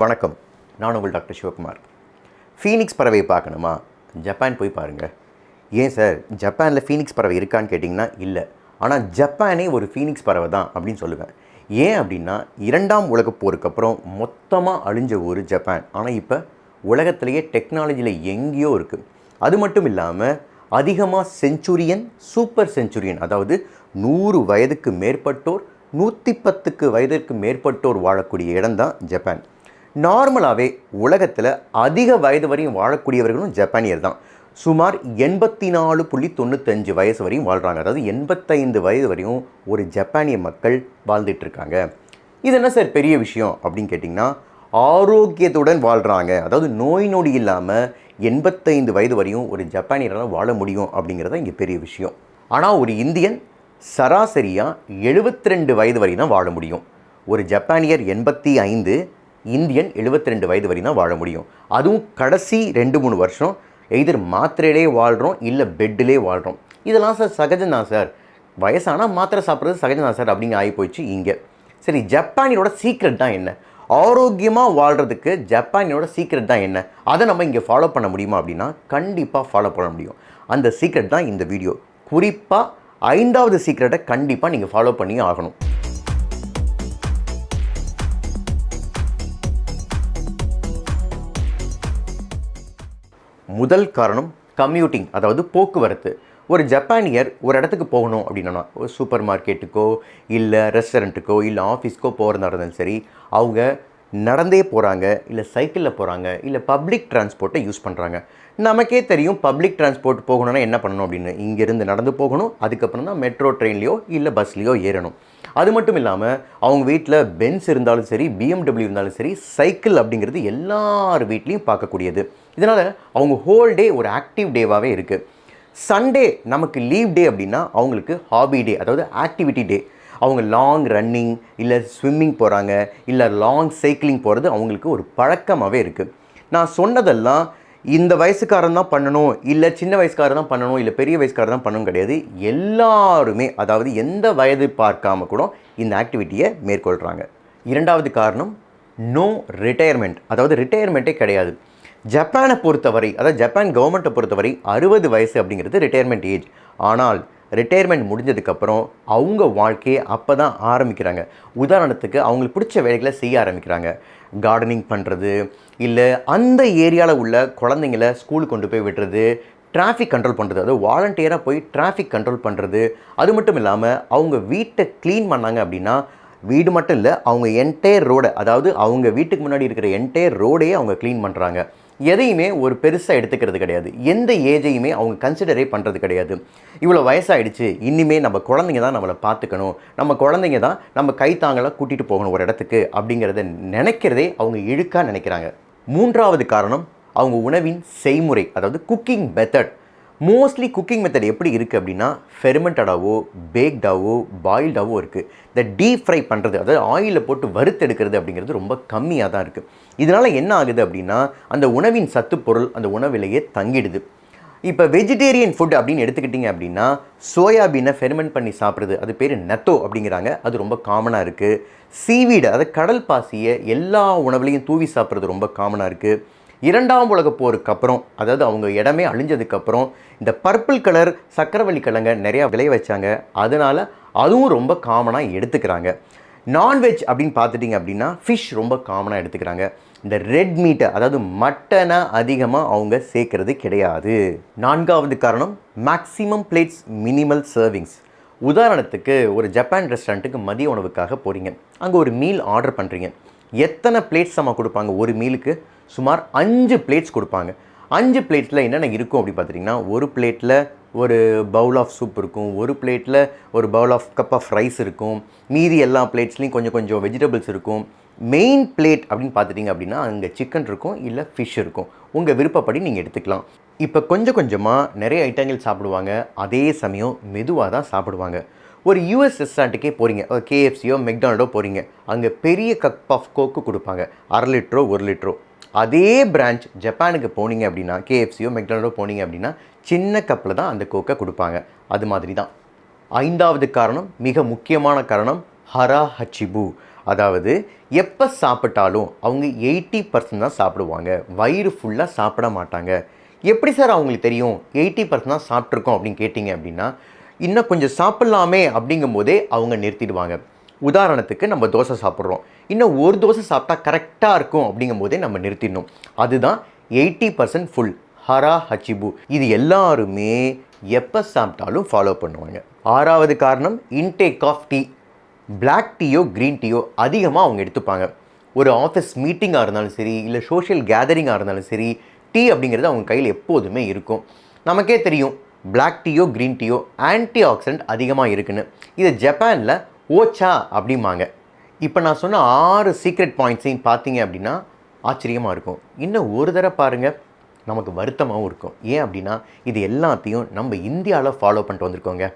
வணக்கம். நான் உங்கள் டாக்டர் சிவகுமார். ஃபீனிக்ஸ் பறவையை பார்க்கணுமா? ஜப்பான் போய் பாருங்கள் ஏன் சார்? ஜப்பானில் ஃபீனிக்ஸ் பறவை இருக்கான்னு கேட்டிங்கன்னா இல்லை. ஆனால் ஜப்பானே ஒரு ஃபீனிக்ஸ் பறவை தான் அப்படின்னு சொல்லுவேன். ஏன் அப்படின்னா இரண்டாம் உலகப் போருக்கு அப்புறம் மொத்தமாக அழிஞ்ச ஊர் ஜப்பான். ஆனால் இப்போ உலகத்திலேயே டெக்னாலஜியில் எங்கேயோ இருக்குது அது மட்டும் இல்லாமல் அதிகமாக செஞ்சுரியன் சூப்பர் செஞ்சுரியன் அதாவது நூறு வயதுக்கு மேற்பட்டோர் நூற்றி பத்துக்கு வயதிற்கு மேற்பட்டோர் வாழக்கூடிய இடம்தான் ஜப்பான். நார்மலாகவே உலகத்தில் அதிக வயது வரையும் வாழக்கூடியவர்களும் ஜப்பானியர் தான். சுமார் எண்பத்தி நாலு புள்ளி தொண்ணூத்தஞ்சு வயசு வரையும் வாழ்கிறாங்க அதாவது எண்பத்தைந்து வயது வரையும் ஒரு ஜப்பானிய மக்கள் வாழ்ந்துட்டு இருக்காங்க இது என்ன சார் பெரிய விஷயம் அப்படின்னு கேட்டிங்கன்னா ஆரோக்கியத்துடன் வாழ்கிறாங்க அதாவது நோய் நொடி இல்லாமல் எண்பத்தைந்து வயது வரையும் ஒரு ஜப்பானியரால் வாழ முடியும் அப்படிங்கிறது இங்கே பெரிய விஷயம். ஆனால் ஒரு இந்தியன் சராசரியாக எழுபத்தி ரெண்டு வயது வரை தான் வாழ முடியும். ஒரு ஜப்பானியர் எண்பத்தி ஐந்து இந்தியன் 72 ரெண்டு வயது வரை தான் வாழ முடியும். அதுவும் கடைசி ரெண்டு மூணு வருஷம் எதிர் மாத்திரையிலே வாழ்கிறோம் இல்லை பெட்டிலே வாழ்கிறோம் இதெல்லாம் சார் சகஜந்தான் சார். வயசானால் மாத்திரை சாப்பிட்றது சகஜம்தான் சார் அப்படிங்க ஆகி போயிடுச்சு இங்கே. சரி ஜப்பானியோட சீக்ரெட் தான் என்ன? ஆரோக்கியமாக வாழ்கிறதுக்கு ஜப்பானியோட சீக்ரெட் தான் என்ன? அதை நம்ம இங்கே ஃபாலோ பண்ண முடியுமா அப்படின்னா கண்டிப்பாக ஃபாலோ பண்ண முடியும். அந்த சீக்ரெட் தான் இந்த வீடியோ குறிப்பாக ஐந்தாவது சீக்ரெட்டை கண்டிப்பாக நீங்கள் ஃபாலோ பண்ணி ஆகணும். முதல் காரணம் கம்யூட்டிங் அதாவது போக்குவரத்து. ஒரு ஜப்பானியர் ஒரு இடத்துக்கு போகணும் அப்படின்னா ஒரு சூப்பர் மார்க்கெட்டுக்கோ இல்லை ரெஸ்டாரண்ட்டுக்கோ இல்லை ஆஃபீஸ்க்கோ போகிறதா இருந்தாலும் சரி அவங்க நடந்தே போகிறாங்க இல்லை சைக்கிளில் போகிறாங்க இல்லை பப்ளிக் டிரான்ஸ்போர்ட்டை யூஸ் பண்ணுறாங்க நமக்கே தெரியும் பப்ளிக் டிரான்ஸ்போர்ட் போகணும்னா என்ன பண்ணணும் அப்படின்னு. இங்கேருந்து நடந்து போகணும் அதுக்கப்புறம் தான் மெட்ரோ ட்ரெயின்லேயோ இல்லை பஸ்லேயோ ஏறணும். அது மட்டும் இல்லாமல் அவங்க வீட்டில் பென்ஸ் இருந்தாலும் சரி பிஎம்டபிள்யூ இருந்தாலும் சரி சைக்கிள் அப்படிங்கிறது எல்லார் வீட்லேயும் பார்க்கக்கூடியது. இதனால் அவங்க ஹோல் டே ஒரு ஆக்டிவ் டேவாகவே இருக்குது சண்டே நமக்கு லீவ் டே அப்படின்னா அவங்களுக்கு ஹாபி டே அதாவது ஆக்டிவிட்டி டே அவங்க லாங் ரன்னிங் இல்லை ஸ்விம்மிங் போகிறாங்க இல்லை லாங் சைக்கிளிங் போகிறது அவங்களுக்கு ஒரு பழக்கமாகவே இருக்குது நான் சொன்னதெல்லாம் இந்த வயசுக்காரன் தான் பண்ணணும் இல்லை சின்ன வயசுக்காரன் தான் பண்ணணும் இல்லை பெரிய வயசுக்காரன் தான் பண்ணணும் கிடையாது. எல்லாருமே அதாவது எந்த வயது பார்க்காம கூட இந்த ஆக்டிவிட்டியை மேற்கொள்கிறாங்க இரண்டாவது காரணம் நோ ரிட்டையர்மெண்ட் அதாவது ரிட்டையர்மெண்ட்டே கிடையாது. ஜப்பானை பொறுத்தவரை அதாவது ஜப்பான் கவர்மெண்ட்டை பொறுத்தவரை அறுபது வயசு அப்படிங்கிறது ரிட்டையர்மெண்ட் ஏஜ் ஆனால் ரிட்டையர்மெண்ட் முடிஞ்சதுக்கப்புறம் அவங்க வாழ்க்கையை அப்போ தான் ஆரம்பிக்கிறாங்க. உதாரணத்துக்கு அவங்களுக்கு பிடிச்ச வேலைகளை செய்ய ஆரம்பிக்கிறாங்க. கார்டனிங் பண்ணுறது இல்லை அந்த ஏரியாவில் உள்ள குழந்தைங்கள ஸ்கூலுக்கு கொண்டு போய் விடுறது டிராஃபிக் கண்ட்ரோல் பண்ணுறது அதாவது வாலண்டியராக போய் டிராஃபிக் கண்ட்ரோல் பண்ணுறது அது மட்டும் இல்லாமல் அவங்க வீட்டை க்ளீன் பண்ணாங்க அப்படின்னா வீடு மட்டும் இல்லை அவங்க என்டையர் ரோடை அதாவது அவங்க வீட்டுக்கு முன்னாடி இருக்கிற என்டையர் ரோடையே அவங்க க்ளீன் பண்ணுறாங்க எதையுமே ஒரு பெருசாக எடுத்துக்கிறது கிடையாது. எந்த ஏஜையுமே அவங்க கன்சிடரே பண்ணுறது கிடையாது. இவ்வளோ வயசாயிடுச்சு. இனிமே நம்ம குழந்தைங்க தான் நம்மளை பார்த்துக்கணும். நம்ம குழந்தைங்க தான் நம்ம கைத்தாங்களாக கூட்டிகிட்டு போகணும் ஒரு இடத்துக்கு அப்படிங்கிறத நினைக்கிறதே அவங்க இழுக்காக நினைக்கிறாங்க. மூன்றாவது காரணம் அவங்க உணவின் செய்முறை அதாவது cooking method mostly cooking method எப்படி இருக்குது அப்படின்னா ஃபெர்மெண்டடாவோ பேக்டாவோ பாயில்டாவோ இருக்குது இந்த டீப் ஃப்ரை பண்ணுறது அதாவது ஆயிலில் போட்டு வறுத்தெடுக்கிறது அப்படிங்கிறது ரொம்ப கம்மியாக தான் இருக்குது இதனால் என்ன ஆகுது அப்படின்னா அந்த உணவின் சத்துப்பொருள் அந்த உணவிலேயே தங்கிடுது. இப்போ வெஜிடேரியன் ஃபுட் அப்படின்னு எடுத்துக்கிட்டிங்க அப்படின்னா சோயாபீனை ஃபெர்மெண்ட் பண்ணி சாப்பிட்றது அது பேர் நெத்தோ அப்படிங்கிறாங்க. அது ரொம்ப காமனாக இருக்குது சீவீடு அதாவது கடல் பாசியை எல்லா உணவுலையும் தூவி சாப்பிட்றது ரொம்ப காமனாக இருக்குது இரண்டாம் உலகப் போருக்கு அப்புறம் அதாவது அவங்க இடமே அழிஞ்சதுக்கப்புறம் இந்த பர்பிள் கலர் சக்கரவள்ளி கிழங்க நிறையா விளைய வச்சாங்க. அதனால் அதுவும் ரொம்ப காமனாக எடுத்துக்கிறாங்க. நான்வெஜ் அப்படின்னு பார்த்துட்டிங்க அப்படின்னா ஃபிஷ் ரொம்ப காமனாக எடுத்துக்கிறாங்க. இந்த ரெட் மீட்டை அதாவது மட்டனை அதிகமாக அவங்க சேர்க்கறது கிடையாது. நான்காவது காரணம் மேக்ஸிமம் பிளேட்ஸ் மினிமல் சர்விங்ஸ் உதாரணத்துக்கு ஒரு ஜப்பான் ரெஸ்டாரண்ட்டுக்கு மதிய உணவுக்காக போகிறீங்க அங்கே ஒரு மீல் ஆர்டர் பண்ணுறீங்க எத்தனை பிளேட்ஸ் நம்ம கொடுப்பாங்க? ஒரு மீலுக்கு சுமார் அஞ்சு பிளேட்ஸ் கொடுப்பாங்க. அஞ்சு பிளேட்டில் என்னென்ன இருக்கும் அப்படி பார்த்துட்டிங்கன்னா ஒரு பிளேட்டில் ஒரு பவுல் ஆஃப் சூப் இருக்கும் ஒரு பிளேட்டில் ஒரு bowl of cup of rice இருக்கும் மீதி எல்லா பிளேட்ஸ்லேயும் கொஞ்சம் கொஞ்சம் வெஜிடபிள்ஸ் இருக்கும். மெயின் பிளேட் அப்படின்னு பார்த்துட்டிங்க அப்படின்னா அங்கே சிக்கன் இருக்கும் இல்லை ஃபிஷ் இருக்கும். உங்கள் விருப்பப்படி நீங்கள் எடுத்துக்கலாம். இப்போ கொஞ்சம் கொஞ்சமாக நிறைய ஐட்டங்கள் சாப்பிடுவாங்க. அதே சமயம் மெதுவாக தான் சாப்பிடுவாங்க. ஒரு யூஎஸ் ரெஸ்டாரண்ட்டுக்கே போகிறீங்க கேஎஃப்சியோ மெக்டானல்டோ போகிறீங்க அங்கே பெரிய கப் ஆஃப் கோக்கு கொடுப்பாங்க. அரை லிட்டரோ ஒரு லிட்டரோ. அதே பிரான்ச் ஜப்பானுக்கு போனீங்க அப்படின்னா கேஎஃப்சியோ மெக்டானல்டோ போனீங்க அப்படின்னா சின்ன கப்பில் தான் அந்த கோக்கை கொடுப்பாங்க. அது மாதிரி தான் ஐந்தாவது காரணம் மிக முக்கியமான காரணம் ஹரா ஹச்சிபு அதாவது எப்போ சாப்பிட்டாலும் அவங்க எயிட்டி பர்சன்ட் தான் சாப்பிடுவாங்க. வயிறு ஃபுல்லாக சாப்பிட மாட்டாங்க. எப்படி சார் அவங்களுக்கு தெரியும்? எயிட்டி பர்சன்ட் தான் சாப்பிட்ருக்கோம் அப்படின்னு கேட்டிங்க அப்படின்னா இன்னும் கொஞ்சம் சாப்பிட்லாமே அப்படிங்கும்போதே அவங்க நிறுத்திடுவாங்க. உதாரணத்துக்கு நம்ம தோசை சாப்பிட்றோம். இன்னும் ஒரு தோசை சாப்பிட்டா கரெக்டாக இருக்கும் அப்படிங்கும்போதே நம்ம நிறுத்திடணும். அதுதான் எயிட்டி பர்சன்ட் ஃபுல் ஹரா ஹச்சிபு இது எல்லாருமே எப்போ சாப்பிட்டாலும் ஃபாலோ பண்ணுவாங்க. ஆறாவது காரணம் இன்டேக் ஆஃப் டீ பிளாக் டீயோ க்ரீன் டீயோ அதிகமாக அவங்க எடுத்துப்பாங்க. ஒரு ஆஃபீஸ் மீட்டிங்காக இருந்தாலும் சரி இல்லை சோஷியல் கேதரிங்காக இருந்தாலும் சரி டீ அப்படிங்கிறது அவங்க கையில் எப்போதுமே இருக்கும். நமக்கே தெரியும் பிளாக் டீயோ க்ரீன் டீயோ ஆன்டி ஆக்சிடென்ட் அதிகமாக இருக்குன்னு. இது ஜப்பானில் ஓச்சா அப்படிம்பாங்க. இப்போ நான் சொன்ன ஆறு சீக்ரெட் பாயிண்ட்ஸையும் பார்த்தீங்க அப்படின்னா ஆச்சரியமாக இருக்கும். இன்னும் ஒரு தடவை பாருங்கள் நமக்கு வருத்தமாகவும் இருக்கும். ஏன் அப்படின்னா இது எல்லாத்தையும் நம்ம இந்தியாவில் ஃபாலோ பண்ணிட்டு வந்திருக்கோங்க.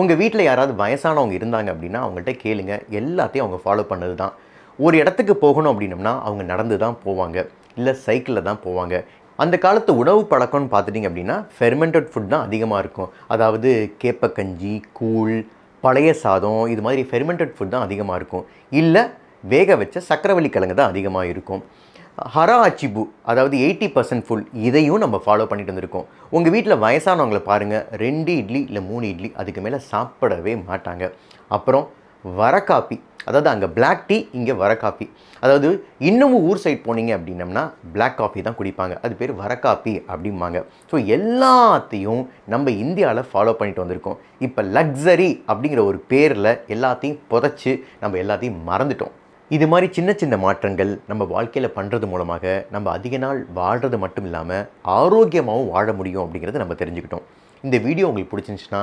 உங்கள் வீட்டில் யாராவது வயசானவங்க இருந்தாங்க அப்படின்னா அவங்கள்ட்ட கேளுங்க. எல்லாத்தையும் அவங்க ஃபாலோ பண்ணது தான். ஒரு இடத்துக்கு போகணும் அப்படின்னம்னா அவங்க நடந்து தான் போவாங்க. இல்லை சைக்கிளில் தான் போவாங்க. அந்த காலத்து உணவு பழக்கம்னு பார்த்துட்டிங்க அப்படின்னா ஃபெர்மெண்டட் ஃபுட் தான் அதிகமாக இருக்கும். அதாவது கேப்பக்கஞ்சி கூழ் பழைய சாதம் இது மாதிரி ஃபெர்மெண்டட் ஃபுட் தான் அதிகமாக இருக்கும். இல்லை வேக வச்ச சக்கரவள்ளி கிழங்கு தான் அதிகமாக இருக்கும். ஹரா அச்சிபு அதாவது எயிட்டி பர்சன்ட் ஃபுல் இதையும் நம்ம ஃபாலோ பண்ணிட்டு வந்திருக்கோம். உங்கள் வீட்டில் வயசானவங்களை பாருங்கள் ரெண்டு இட்லி இல்லை மூணு இட்லி அதுக்கு மேலே சாப்பிடவே மாட்டாங்க. அப்புறம் வர காப்பி அதாவது அங்கே பிளாக் டீ இங்கே வர காப்பி அதாவது இன்னமும் ஊர் சைட் போனீங்க அப்படின்னம்னா பிளாக் காஃபி தான் குடிப்பாங்க. அது பேர் வர காப்பி அப்படிம்பாங்க. ஸோ எல்லாத்தையும் நம்ம இந்தியாவில் ஃபாலோ பண்ணிட்டு வந்திருக்கோம். இப்போ லக்ஸரி அப்படிங்கிற ஒரு பேரில் எல்லாத்தையும் புதைச்சி நம்ம எல்லாத்தையும் மறந்துட்டோம். இது மாதிரி சின்ன சின்ன மாற்றங்கள் நம்ம வாழ்க்கையில் பண்ணுறது மூலமாக நம்ம அதிக நாள் வாழ்கிறது மட்டும் இல்லாமல் ஆரோக்கியமாகவும் வாழ முடியும் அப்படிங்கிறத நம்ம தெரிஞ்சுக்கிட்டோம். இந்த வீடியோ உங்களுக்கு பிடிச்சிருந்துச்சுன்னா